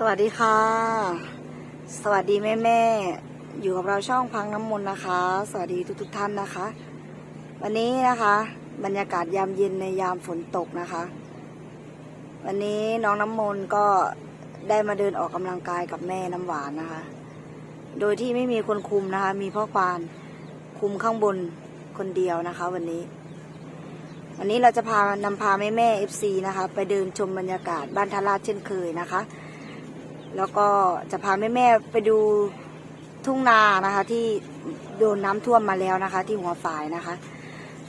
สวัสดีค่ะ สวัสดีแม่แม่อยู่กับเราช่องพังน้ำมนต์นะคะ สวัสดีทุกทุกท่านนะคะ วันนี้นะคะ บรรยากาศยามเย็นในยามฝนตกนะคะ วันนี้น้องน้ำมนต์ก็ได้มาเดินออกกำลังกายกับแม่น้ำหวานนะคะ โดยที่ไม่มีคนคุมนะคะ มีพ่อควานคุมข้างบนคนเดียวนะคะ วันนี้ วันนี้เราจะพานำพาแม่แม่เอฟซีนะคะ ไปเดินชมบรรยากาศบ้านทาราชเช่นเคยนะคะ แล้วก็จะพาแม่ๆไปดูทุ่งนานะคะ ที่โดนน้ำท่วมมาแล้วนะคะ ที่หัวฝายนะคะ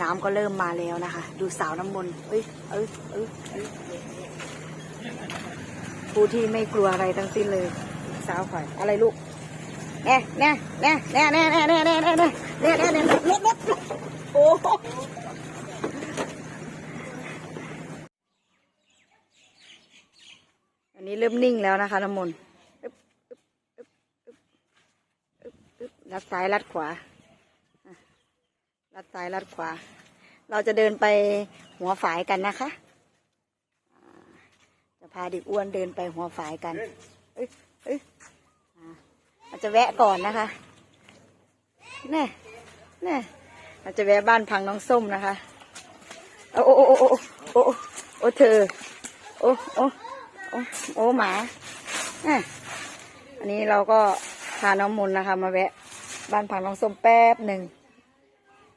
น้ำก็เริ่มมาแล้วนะคะ ดูสาวน้ำมนต์เอ้ยเอ้ยเอ้ยผู้ที่ไม่กลัวอะไรทั้งสิ้นเลย สาวข่อยอะไรลูกแน่แน่แน่แน่แน่แน่แน่แน่แน่แน่แน่แน่แน่ลบลบโอ้โหอั นี้เริ่มนิ่งแล้วนะคะน้ำมนต์ลัดซ้ายลัดขวาลัดซ้ายลัดขวา เราจะเดินไปหัวฝายกันนะคะ จะพาเด็กอ้วนเดินไปหัวฝายกันเอ้ยเอ้ยอาเราจะแวะก่อนนะคะแน่แน่เราจะแวะบ้านพังน้องส้มนะคะ โอ้โอ้โอ้โอ้โอ้โอ้โอ้เธอ โอ้โอ้ โอ้โอ้หมาอันนี้เราก็พาน้องมนต์นะคะ มาแวะ บ้านพังน้องส้มแป๊บหนึ่ง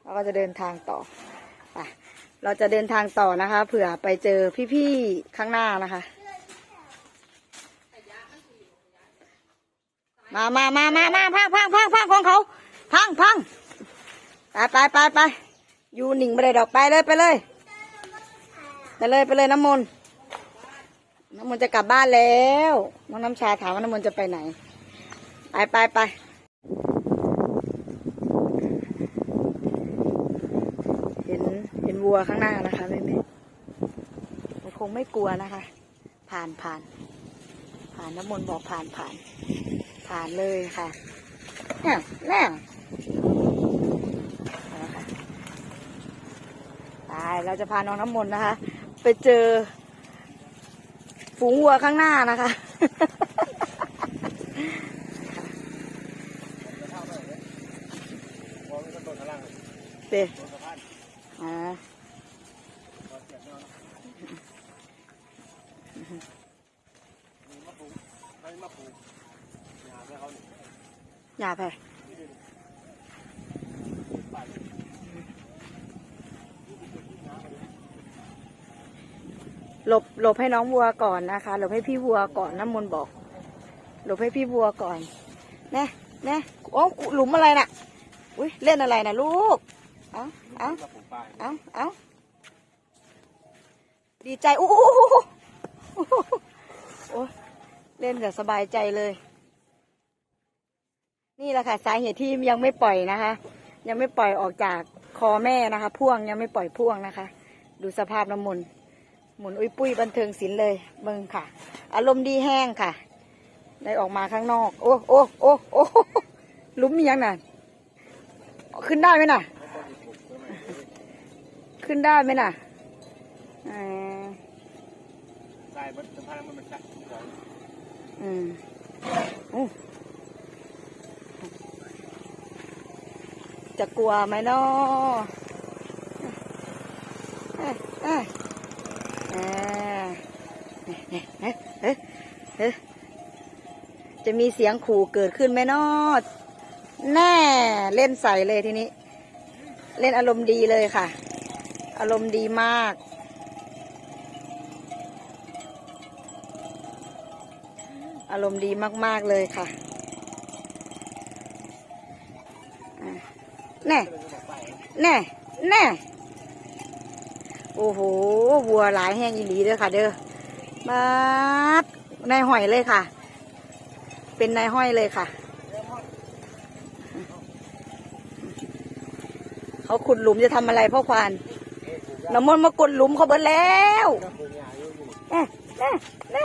เราก็จะเดินทางต่อไปเราจะเดินทางต่อนะคะ เผื่อไปเจอพี่ๆข้างหน้านะคะ มามามามามาพังพังพังพังของเขาพังพังไปไปไปไปอยู่หนิงไปเลยดอกไปเลยไปเลย ไปเลยไปเลยน้ำมนต์ น้ำมนต์จะกลับบ้านแล้วน้องน้ำชาถามว่าน้ำมนต์จะไปไหน ไปไปไปเห็นเห็นวัวข้างหน้านะคะแม่แม่มันคงไม่กลัวนะคะ ผ่านผ่าน ผ่านน้ำมนต์บอกผ่านผ่าน ผ่านเลยค่ะแน่แน่เอาละค่ะไปเราจะพาน้องน้ำมนต์นะคะ ไปเจอ ฝูงวัวข้างหน้านะคะ เด็อ่าอย่าไป ลบหลบให้น้องวัวก่อนนะคะหลบให้พี่วัวก่อนน้ำมนต์บอกหลบให้พี่วัวก่อนแน่แน่โอ้หลุมอะไรน่ะ อุ้ยเล่นอะไรนะลูก เอาเอาเอาเอาดีใจอู้โอ้เล่นแบบสบายใจเลย นี่แหละค่ะสาเหตุที่ยังไม่ปล่อยนะคะ ยังไม่ปล่อยออกจากคอแม่นะคะ พ่วงยังไม่ปล่อยพ่วงนะคะ ดูสภาพน้ำมนต์ หมุนอุ้ยปุ้ยบันเทิงศิลป์เลยเบิ่งค่ะ อารมณ์ดีแห้งค่ะ ได้ออกมาข้างนอก โอ้โอ้โอ้โอ้ลุมมียังน่ะขึ้นได้ไหมน่ะ ขึ้นได้ไหมน่ะอ่าใช่มันสะพานมันมันชักอืมอู้จะกลัวไหมเนาะ จะมีเสียงขู่เกิดขึ้นไหมนาะแน่เล่นใส่เลยทีนี้ เล่นอารมณ์ดีเลยค่ะ อารมณ์ดีมากอารมณ์ดีมาก ๆ เลยค่ะอะแน่ แน่ แน่ โอ้โหวัวหลายแห้งอีหลีเด้อค่ะ เด้อมาดนายหอยเลยค่ะ เป็นนายห้อยเลยค่ะ เขาขุดหลุมจะทำอะไรพ่อควานน้ำมนมากดหลุมเขาเบิดแล้วแน่แน่แน่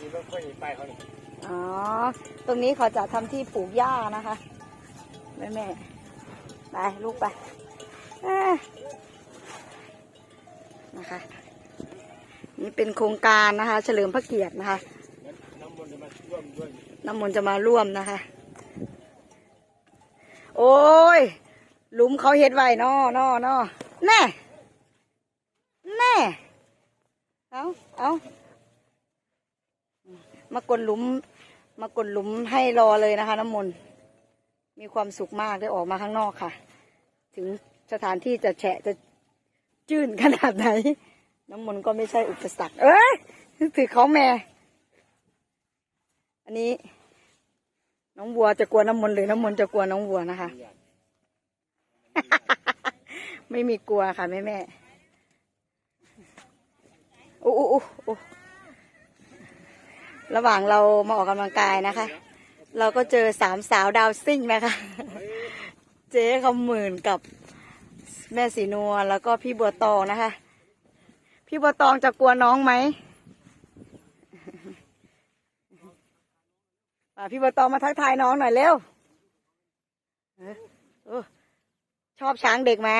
มีรถค่อยไปเขาเนี่ยอ๋อ ตรงนี้เขาจะทำที่ปลูกหญ้านะคะ แม่แม่ไปลูกไปอ่า นะคะ นี่เป็นโครงการนะคะ เฉลิมพระเกียรตินะคะน้ำร่วมด้วยน้ำมนต์จะมาร่วมนะคะ โอ้ยหลุมเขาเฮ็ดไว้นอนอนอแน่แน่เอาเอามากดหลุม มากดหลุมให้รอเลยนะคะ น้ำมนต์มีความสุขมากได้ออกมาข้างนอกค่ะ ถึงสถานที่จะแฉะจะ จื้นขนาดไหน น้ำมนต์ก็ไม่ใช่อุปสรรค เอ้ยถือเขาแม่ อันนี้ น้องบัวจะกลัวน้ำมนต์หรือน้ำมนต์จะกลัวน้องบัวนะคะ ไม่มีกลัวค่ะแม่แม่โอ้โอ้โอ้โอ้ระหว่างเรามาออกกำลังกายนะคะ เราก็เจอสามสาวดาวซิ่งนะคะ เจ๊คำหมื่นกับ แม่สีนวลแล้วก็พี่บัวตองนะคะ พี่บัวตองจะกลัวน้องไหมพี่บัวตองมาทักทายน้องหน่อยเร็วชอบช้างเด็กไหม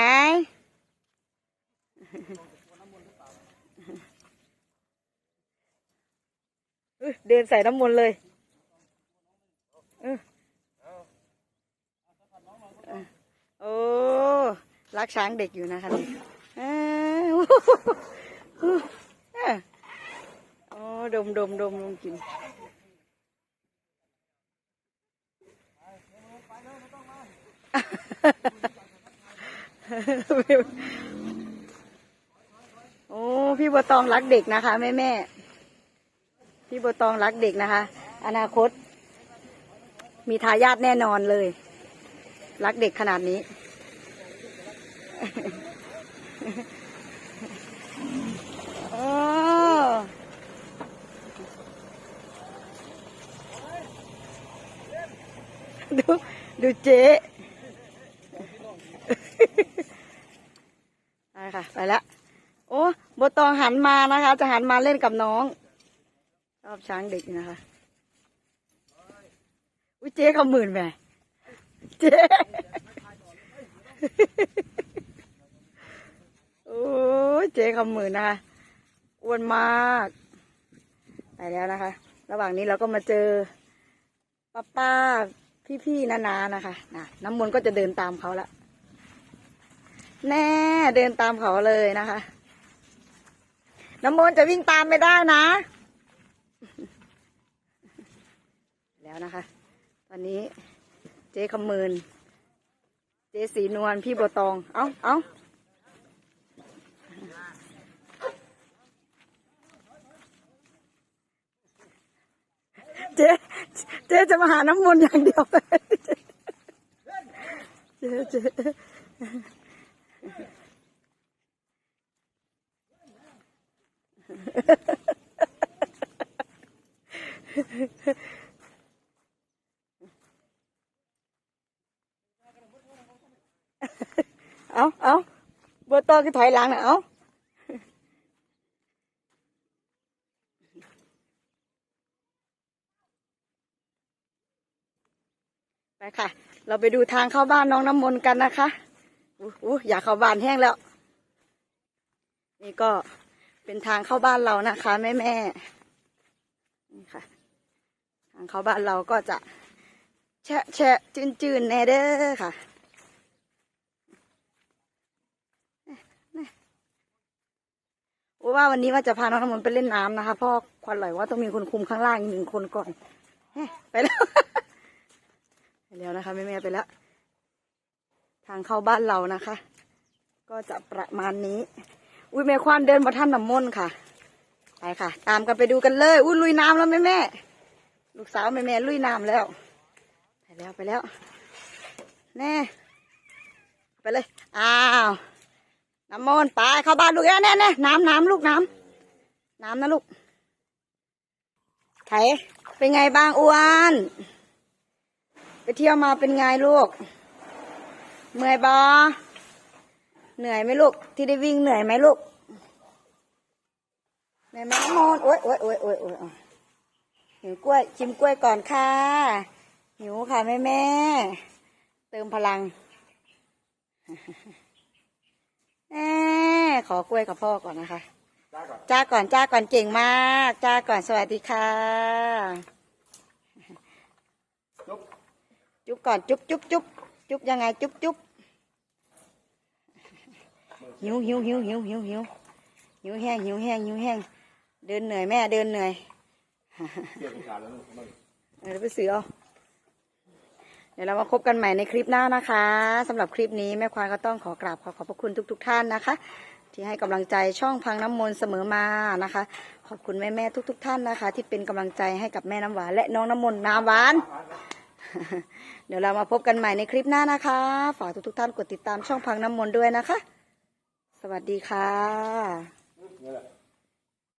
เอ้ยเดินใส่น้ำมนต์เลยเออเออโอ้ รักช้างเด็กอยู่นะคะนี่เอ้ยเออโอ้ดมดมดมดมกินโอ้พี่บัวตองรักเด็กนะคะแม่แม่พี่บัวตองรักเด็กนะคะ อนาคต มีทายาทแน่นอนเลย รักเด็กขนาดนี้ โอ้ดูดูเจ๊ไปค่ะ ไปแล้วโอ้โบตองหันมานะคะ จะหันมาเล่นกับน้อง ชอบช้างเด็กนะคะ อุ้ยเจ๊เขาหมื่นแม่เจ๊ โอ้ย เจ๊เขาหมื่นนะคะอ้วนมากไปแล้วนะคะ ระหว่างนี้เราก็มาเจอป้าป้าพี่พี่ๆนานานะคะนะน้ำมนต์ก็จะเดินตามเขาละแน่เดินตามเขาเลยนะคะ น้ำมนต์จะวิ่งตามไม่ได้นะ แล้วนะคะ ตอนนี้เจ๊คำมืนเจ๊สีนวลพี่บัวตอง เอาเอา เจ๊เจ๊จะมาหาน้ำมนต์อย่างเดียวเลยเจ๊เจ๊เอาเอาเบัวตองก็ถอยหลังนะเอา ค่ะ เราไปดูทางเข้าบ้านน้องน้ำมนต์กันนะคะอู้อยากเข้าบ้านแห้งแล้ว นี่ก็เป็นทางเข้าบ้านเรานะคะแม่แม่นี่ค่ะ ทางเข้าบ้านเราก็จะ แชะแชะจืนจืนๆแน่เด้อค่ะว่าวันนี้ว่าจะพาน้องน้ำมนต์ไปเล่นน้ำนะคะพราะควันไหลว่าต้องมีคนคุมข้างล่างอีกหนึ่งคนก่อนไปแล้ว นะคะแม่แม่ไปแล้ว ทางเข้าบ้านเรานะคะ ก็จะประมาณนี้ อุ้ยแม่ควานเดินมาท่านน้ำมนต์ค่ะ ไปค่ะ ตามกันไปดูกันเลย อุ้ยลุยน้ำแล้วแม่แม่ลูกสาวแม่แม่ลุยน้ำแล้ว ไปแล้วไปแล้ว แน่ ไปเลย อ้าวน้ำมนต์ไปเข้าบ้านลูกแน่แน่น้ำน้ำลูกน้ำน้ำนะลูกไถเป็นไงบ้างอ้วน ไปเที่ยวมาเป็นไงลูก เมื่อยบอเหนื่อยไหมลูก ที่ได้วิ่งเหนื่อยไหมลูก เหนื่อยไหมน้ำมนต์โอ๊ยโอ๊ยโอ๊ยโอ๊ยโอ๊ยอะหิวกล้วย ชิมกล้วยก่อนค่ะ หิวค่ะแม่แม่ เติมพลังแม่ขอกล้วยกับพ่อก่อนนะคะ จ้าก่อนจ้าก่อนจ้าก่อนเก่งมาก จ้าก่อนสวัสดีค่ะ จุ๊บก่อนจุ๊บจุ๊บจุ๊บจุ๊บยังไงจุ๊บจุ๊บหิวหิวหิวหิวหิวหิวหิวแห้งหิวแห้งหิวแห้งเดินเหนื่อยแม่เดินเหนื่อยเดี๋ยวไปซื้อเอาเดี๋ยวเรามาพบกันใหม่ในคลิปหน้านะคะสำหรับคลิปนี้แม่ควานก็ต้องขอกราบขอขอบพระคุณทุกๆท่านนะคะ ที่ให้กำลังใจช่องพังน้ำมนต์เสมอมานะคะ ขอบคุณแม่ๆทุก ๆ ท่านนะคะ ที่เป็นกำลังใจให้กับแม่น้ำหวานและน้องน้ำมนต์น้ำหวาน เดี๋ยวเรามาพบกันใหม่ในคลิปหน้านะคะ ฝากทุกทุกท่านกดติดตามช่องพังน้ำมนต์ด้วยนะคะ สวัสดีค่ะ